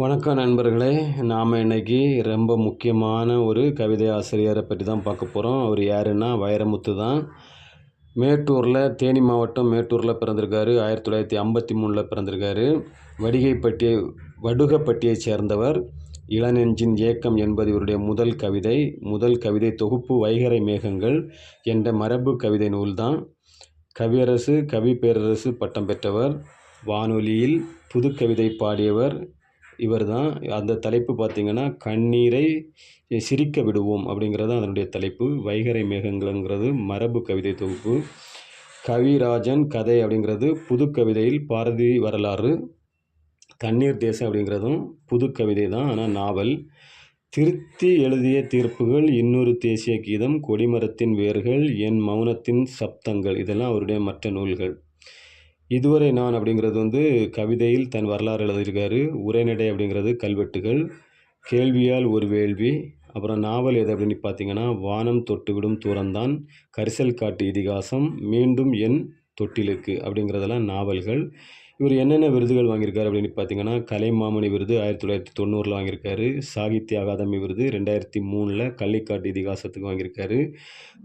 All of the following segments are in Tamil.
வணக்கம் நண்பர்களே. நாம் இன்னைக்கு ரொம்ப முக்கியமான ஒரு கவிதை ஆசிரியரை பற்றி தான் பார்க்க போகிறோம் அவர் யாருன்னா வைரமுத்து தான். மேட்டூரில் தேனி மாவட்டம் மேட்டூரில் பிறந்திருக்காரு. ஆயிரத்தி தொள்ளாயிரத்தி ஐம்பத்தி மூணில் பிறந்திருக்காரு. வடிகைப்பட்டியை வடுகப்பட்டியைச் சேர்ந்தவர் இளநெஞ்சின் ஏக்கம் என்பது இவருடைய முதல் கவிதை. முதல் கவிதை தொகுப்பு வைகறை மேகங்கள் என்ற மரபு கவிதை நூல்தான் கவியரசு கவி பேரரசு பட்டம் பெற்றவர். வானொலியில் புதுக்கவிதை பாடியவர் இவர் தான் அந்த தலைப்பு பார்த்திங்கன்னா கண்ணீரை சிரிக்க விடுவோம் அப்படிங்கிறது அதனுடைய தலைப்பு. வைகறை மேகங்கள்ங்கிறது மரபு கவிதை தொகுப்பு. கவிராஜன் கதை அப்படிங்கிறது புது கவிதையில் பாரதி வரலாறு. தண்ணீர் தேசம் அப்படிங்கிறதும் புது கவிதை தான் ஆனால் நாவல். திருத்தி எழுதிய தீர்ப்புகள் இன்னொரு தேசிய கீதம் கொடிமரத்தின் வேர்கள் என் மௌனத்தின் சப்தங்கள் இதெல்லாம் அவருடைய மற்ற நூல்கள். இதுவரை நான் அப்படிங்கிறது வந்து கவிதையில் தன் வரலாறு எழுதியிருக்காரு. உரைநடை அப்படிங்கிறது கல்வெட்டுகள். கேள்வியால் ஒரு வேள்வி. அப்புறம் நாவல் எது அப்படின்னு பார்த்தீங்கன்னா வானம் தொட்டுவிடும் தூரம்தான். கரிசல் காட்டு இதிகாசம். மீண்டும் என் தொட்டிலுக்கு அப்படிங்கிறதெல்லாம் நாவல்கள். இவர் என்னென்ன விருதுகள் வாங்கியிருக்காரு அப்படின்னு பார்த்தீங்கன்னா கலைமாமணி விருது ஆயிரத்தி தொள்ளாயிரத்தி தொண்ணூறில் வாங்கியிருக்காரு. சாகித்ய அகாதமி விருது ரெண்டாயிரத்தி மூணில் கள்ளிக்காட்டு இதிகாசத்துக்கு வாங்கியிருக்காரு.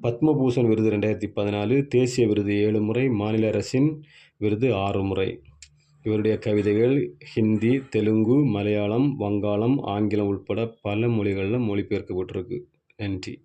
பத்மபூஷன் விருது ரெண்டாயிரத்தி பதினாலு தேசிய விருது ஏழு முறை மாநில அரசின் விருது ஆறு முறை இவருடைய கவிதைகள் ஹிந்தி தெலுங்கு மலையாளம் வங்காளம் ஆங்கிலம் உட்பட பல மொழிகளில் மொழிபெயர்க்கப்பட்டிருக்கு. நன்றி.